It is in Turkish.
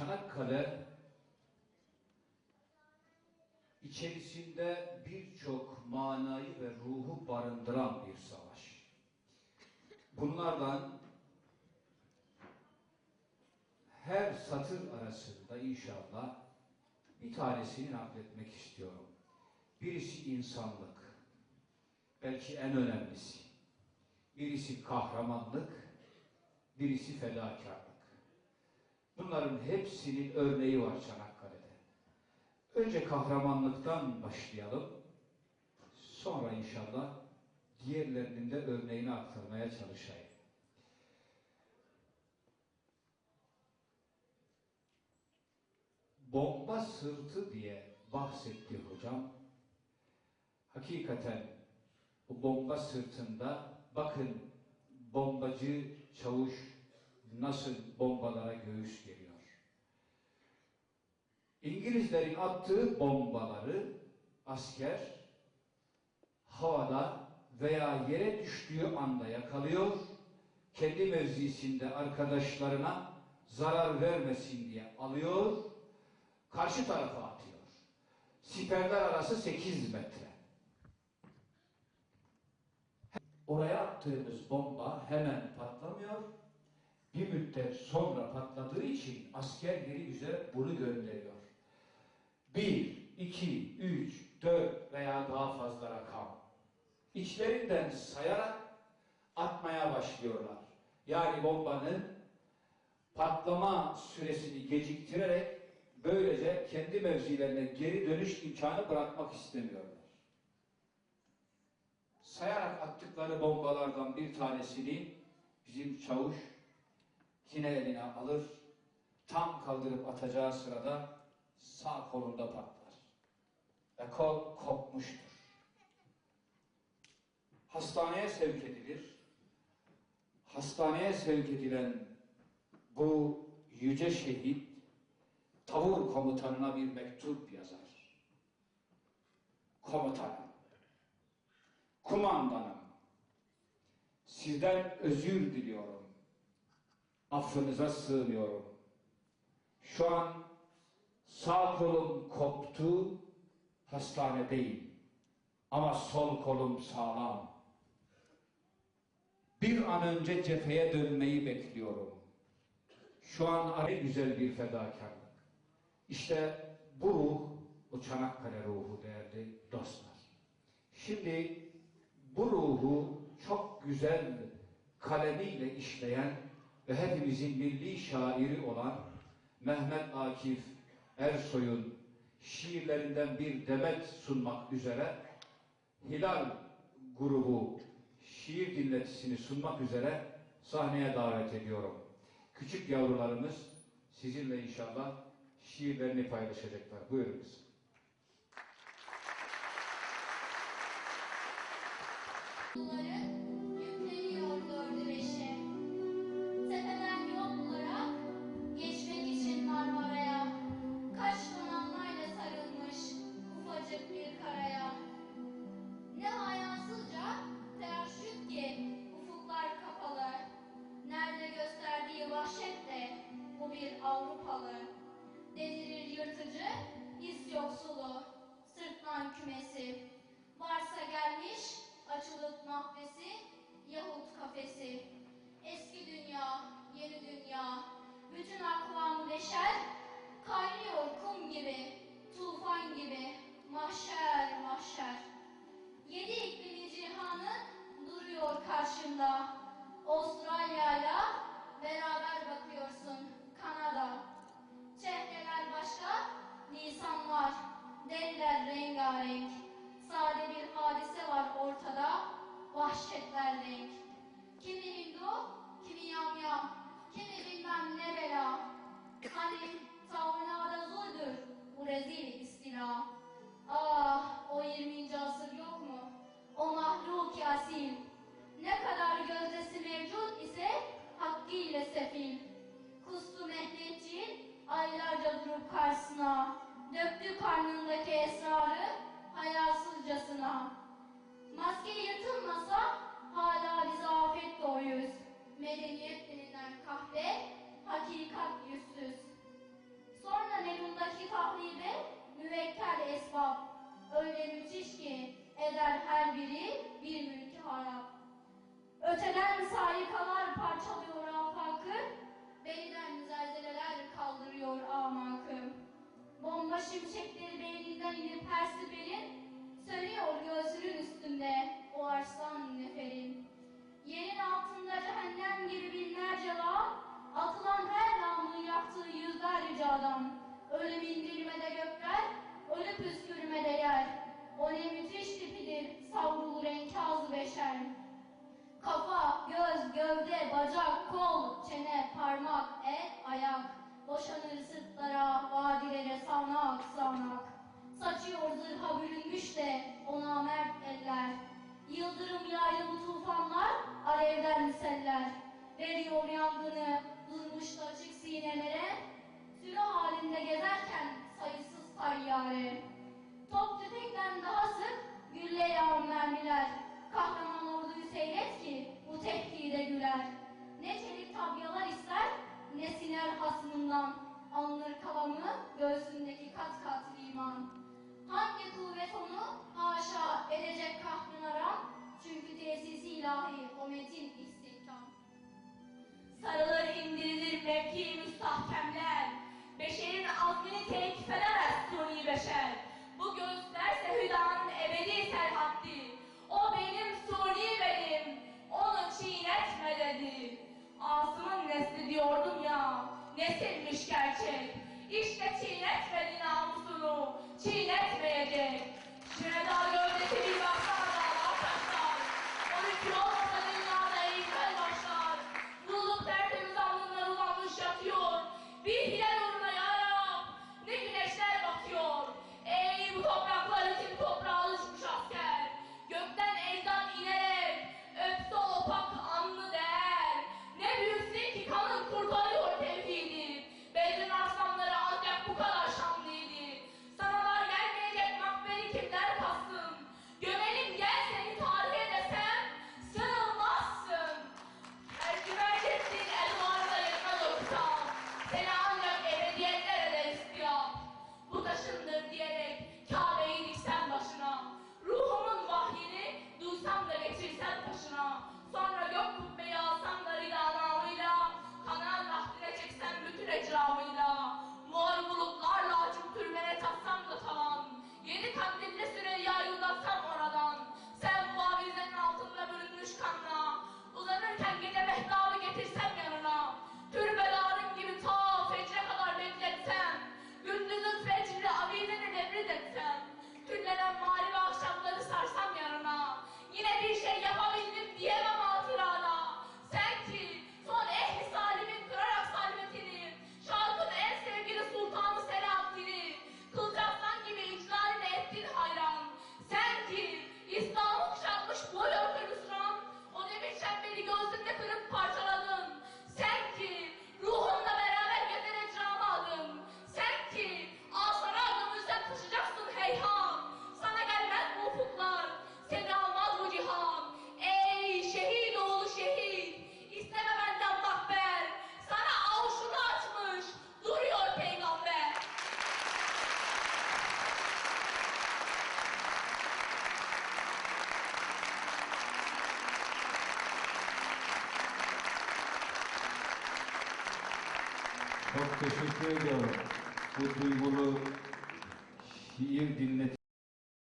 Çanakkale içerisinde birçok manayı ve ruhu barındıran bir savaş. Bunlardan her satır arasında inşallah bir tanesini nakletmek istiyorum. Birisi insanlık, belki en önemlisi. Birisi kahramanlık, birisi fedakarlık. Bunların hepsinin örneği var Çanakkale'de. Önce kahramanlıktan başlayalım. Sonra inşallah diğerlerinin de örneğini aktarmaya çalışayım. Bomba sırtı diye bahsetti hocam. Hakikaten bu bomba sırtında bakın bombacı çavuş nasıl bombalara göğüs geriyor. İngilizlerin attığı bombaları asker havada veya yere düştüğü anda yakalıyor, kendi mevzisinde arkadaşlarına zarar vermesin diye alıyor, karşı tarafa atıyor. Siperler arası 8 metre. Oraya attığımız bomba hemen patlamıyor. Bir müddet sonra patladığı için askerleri bize bunu gönderiyor. Bir, iki, üç, dört veya daha fazla rakam. İçlerinden sayarak atmaya başlıyorlar. Yani bombanın patlama süresini geciktirerek böylece kendi mevzilerine geri dönüş imkanı bırakmak istemiyorlar. Sayarak attıkları bombalardan bir tanesini bizim çavuş yine eline alır, tam kaldırıp atacağı sırada sağ kolunda patlar. Ve kol kopmuştur. Hastaneye sevk edilir. Hastaneye sevk edilen bu yüce şehit tavur komutanına bir mektup yazar. Komutanım, kumandanım, sizden özür diliyorum. Affınıza sığınıyorum. Şu an sağ kolum koptu, hastanedeyim. Ama sol kolum sağlam. Bir an önce cepheye dönmeyi bekliyorum. Şu an araya güzel bir fedakarlık. İşte bu ruh, o Çanakkale ruhu değerli dostlar. Şimdi bu ruhu çok güzel kalemiyle işleyen ve hepimizin milli şairi olan Mehmet Akif Ersoy'un şiirlerinden bir demet sunmak üzere Hilal grubu şiir dinletisini sunmak üzere sahneye davet ediyorum. Küçük yavrularımız sizinle inşallah şiirlerini paylaşacaklar. Buyurunuz. Bunların bu rezil istila. Ah o 20. asır yok mu? O mahluk asil. Ne kadar gözdesi mevcut ise hakkıyla sefil. Kustu Mehmetçiğin aylarca durup karşısına. Döktü karnındaki esrarı hayasızcasına. Maske yırtılmasa hala biz afet doğuyuz. Medeniyet denilen kahve hakikat yüzsüz. Sonra Nerun'daki tahribe müvekkel esbab. Öyle müthiş ki eder her biri bir mülkü harap. Öteden sarikalar parçalıyor afakı, Beyden zelzeleler kaldırıyor amakı. Bomba şimşekleri beyninden inip her siberin, Sönüyor göğsünün üstünde o arslan Gövde, bacak, kol, çene, parmak, el, ayak. Boşanır sırtlara, vadilere sanak sanak. Saçıyor zırha bürünmüş de ona mert eller. Yıldırım yaylı bu tufanlar, alevden miseller. Veriyor yangını, Sarılır indirilir mevki müstahkemler. Beşerin azmini teklif edemez suni beşer. Bu gösterse hüdanın ebedi serhaddi. O benim suni benim, onu çiğnetme dedi. Asım'ın nesli diyordum ya, nesilmiş gerçek. İşte çiğnetmedi namusunu, çiğnetmeyecek. Şühedal teşekkür ediyorum. Bu duygulu şiir dinleti